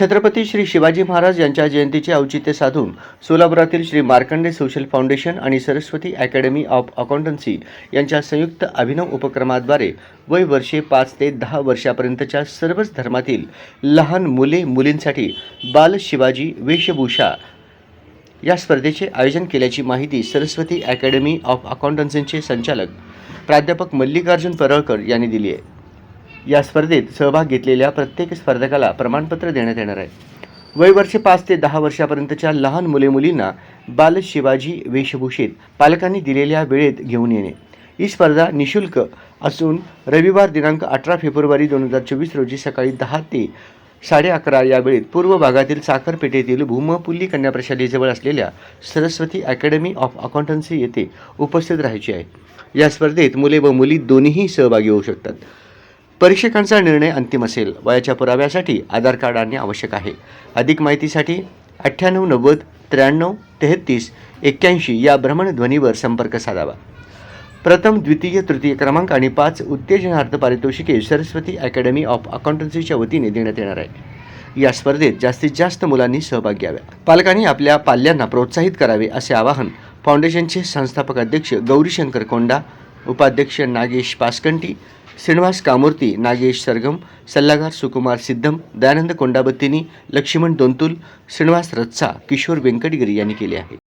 छत्रपती श्री शिवाजी महाराज यांच्या जयंतीचे औचित्य साधून सोलापुरातील श्री मार्कंडे सोशल फाउंडेशन आणि सरस्वती अकॅडमी ऑफ अकाउंटन्सी यांच्या संयुक्त अभिनव उपक्रमाद्वारे वय वर्षे पाच ते दहा वर्षापर्यंतच्या सर्वच धर्मातील लहान मुले मुलींसाठी बाल शिवाजी वेशभूषा या स्पर्धेचे आयोजन केल्याची माहिती सरस्वती अकॅडमी ऑफ अकाउंटन्सीचे संचालक प्राध्यापक मल्लिकार्जुन परळकर यांनी दिली आहे. या स्पर्धेत सहभाग घेतलेल्या प्रत्येक स्पर्धकाला प्रमाणपत्र देण्यात येणार आहे. वयवर्ष पाच ते दहा वर्षापर्यंतच्या लहान मुले मुलींना बाल शिवाजी वेशभूषेत पालकांनी दिलेल्या वेळेत घेऊन येणे. ही स्पर्धा निशुल्क असून रविवार दिनांक अठरा फेब्रुवारी दोन हजार चोवीस रोजी सकाळी दहा ते साडे अकरा या वेळेत पूर्व भागातील साखरपेठेतील भूमपुल्ली कन्या प्रशालेजवळ असलेल्या सरस्वती अकॅडमी ऑफ अकाउंटन्सी येथे उपस्थित राहायची आहे. या स्पर्धेत मुले व मुली दोन्हीही सहभागी होऊ शकतात. परीक्षकांचा निर्णय अंतिम असेल. वयाच्या पुराव्यासाठी आधार कार्ड आणणे आवश्यक आहे. अधिक माहितीसाठी अठ्ठ्याण्णव नव्वद त्र्याण्णव तेहत्तीस एक्क्याऐंशी या भ्रमणध्वनीवर संपर्क साधावा. प्रथम द्वितीय तृतीय क्रमांक आणि पाच उत्तेजनार्थ पारितोषिके सरस्वती अकॅडमी ऑफ अकाउंटन्सीच्या वतीने देण्यात येणार आहे. या स्पर्धेत जास्तीत जास्त मुलांनी सहभाग घ्यावा. पालकांनी आपल्या पाल्यांना प्रोत्साहित करावे असे आवाहन फाउंडेशनचे संस्थापक अध्यक्ष गौरीशंकर कोंडा उपाध्यक्ष नागेश पासकंटी श्रीनिवास कामूर्ती नागेश सरगम सल्लागार सुकुमार सिद्धम दयानंद कोंडाबत्तीनी लक्ष्मण दोंतुल श्रीनिवास रत्सा किशोर व्यंकटगिरी यांनी केले आहे